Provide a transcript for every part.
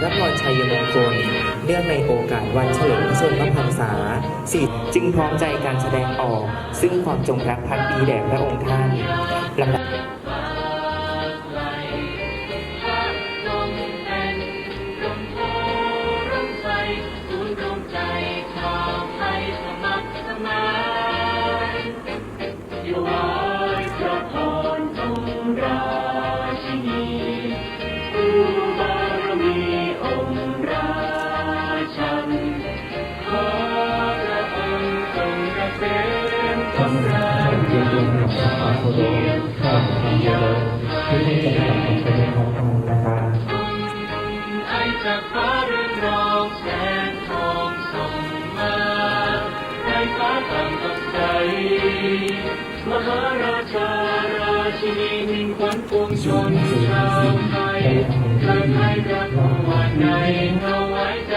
พระพรชัยมงคล เนื่องในโอกาสวันเฉลิมพระชนมพรรษาสิทธิ์จึงพร้อมใจการแสดงออก ซึ่งความจงรักภักดีแด่พระองค์ท่านลำดับ ทำงานเรียนรู้ของพระพุทธข้าพเจ้าที่ให้จะทำเป็นพระองค์นะคะไอจากฟ้าเรืองรองแสงทองส่องมาให้ฟ้าต่างกับใสมหาราชาราชินีมิ่งขวัญปวงชนชาวไทยเกิดให้กับผู้วันในเงาไว้ใจ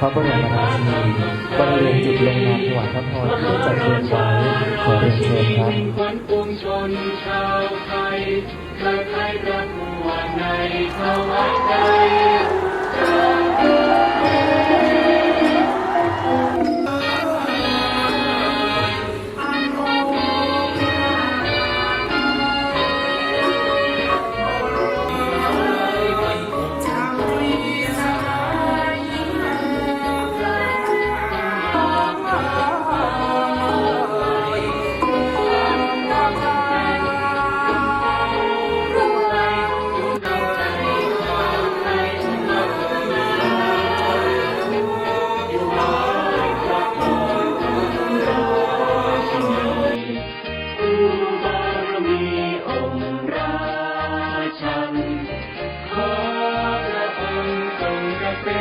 พระบรมราชินีบริเวณจุดลงนามถวายพระพรที่จะดเตรียมไว้ขอเรียนเชิญครับใครใครรักวัวในภาวะ มราชันขอ